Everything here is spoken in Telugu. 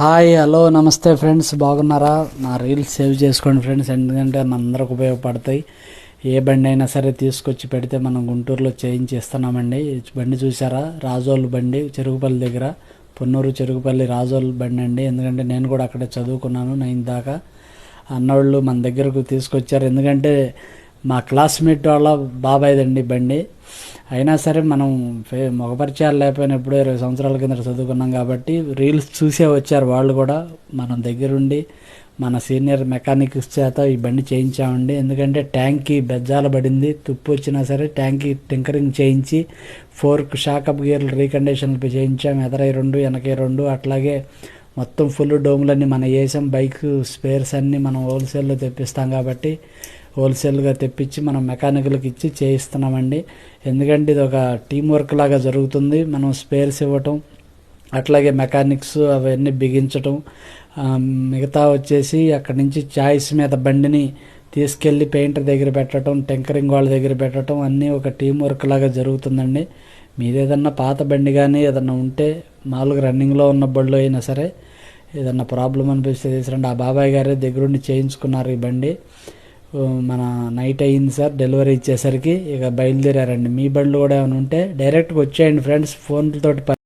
హాయ్ హలో నమస్తే ఫ్రెండ్స్. బాగున్నారా? నా రీల్స్ సేవ్ చేసుకోండి ఫ్రెండ్స్. ఎందుకంటే అందరికి ఉపయోగపడతాయి. ఏ బండి అయినా సరే తీసుకొచ్చి పెడితే మనం గుంటూరులో చేయించి ఇస్తున్నామండి బండి చూసారా రాజోలు బండి చెరుగుపల్లి దగ్గర. పొన్నూరు చెరుగుపల్లి రాజోలు బండి అండి. ఎందుకంటే నేను కూడా అక్కడే చదువుకున్నాను నైన్ దాకా. అన్నోళ్ళు మన దగ్గరకు తీసుకొచ్చారు. ఎందుకంటే మా క్లాస్మేట్ వాళ్ళ బాబాయ్దండి బండి. అయినా సరే మనం ఫే మగపరిచయాలు లేకపోయినా ఎప్పుడో ఇరవై సంవత్సరాల కింద చదువుకున్నాం కాబట్టి రీల్స్ చూసే వచ్చారు వాళ్ళు కూడా. మనం దగ్గరుండి మన సీనియర్ మెకానిక్స్ చేత ఈ బండి చేయించామండి. ఎందుకంటే ట్యాంక్కి బెజ్జాల పడింది. తుప్పు వచ్చినా సరే ట్యాంక్కి టింకరింగ్ చేయించి ఫోర్క్ షాకప్ గేర్లు రీకండిషన్లు చేయించాం. ఎదరై రెండు వెనకై రెండు అట్లాగే మొత్తం ఫుల్ డోములన్నీ మనం వేసాం. బైక్ స్పేర్స్ అన్నీ మనం హోల్సేల్లో తెప్పిస్తాం కాబట్టి హోల్సేల్గా తెప్పించి మనం మెకానికల్కి ఇచ్చి చేయిస్తున్నామండి. ఎందుకంటే ఇది ఒక టీం వర్క్ లాగా జరుగుతుంది. మనం స్పేర్స్ ఇవ్వటం అట్లాగే మెకానిక్స్ అవన్నీ బిగించటం మిగతా వచ్చేసి అక్కడి నుంచి చాయిస్ మీద బండిని తీసుకెళ్ళి పెయింటర్ దగ్గర పెట్టడం టెంకరింగ్ వాళ్ళ దగ్గర పెట్టడం అన్నీ ఒక టీం వర్క్ లాగా జరుగుతుందండి. మీదేదన్నా పాత బండి కానీ ఏదన్నా ఉంటే మామూలుగా రన్నింగ్లో ఉన్న బళ్ళు అయినా సరే ఏదన్నా ప్రాబ్లం అనిపిస్తే తీసుకురండి ఆ బాబాయ్ గారే దగ్గరుండి చేయించుకున్నారు ఈ బండి. మన నైట్ అయ్యింది సార్ డెలివరీ ఇచ్చేసరికి ఇక బయలుదేరారండి. మీ బండ్లు కూడా ఏమైనా ఉంటే డైరెక్ట్గా వచ్చేయండి ఫ్రెండ్స్ ఫోన్లతోటి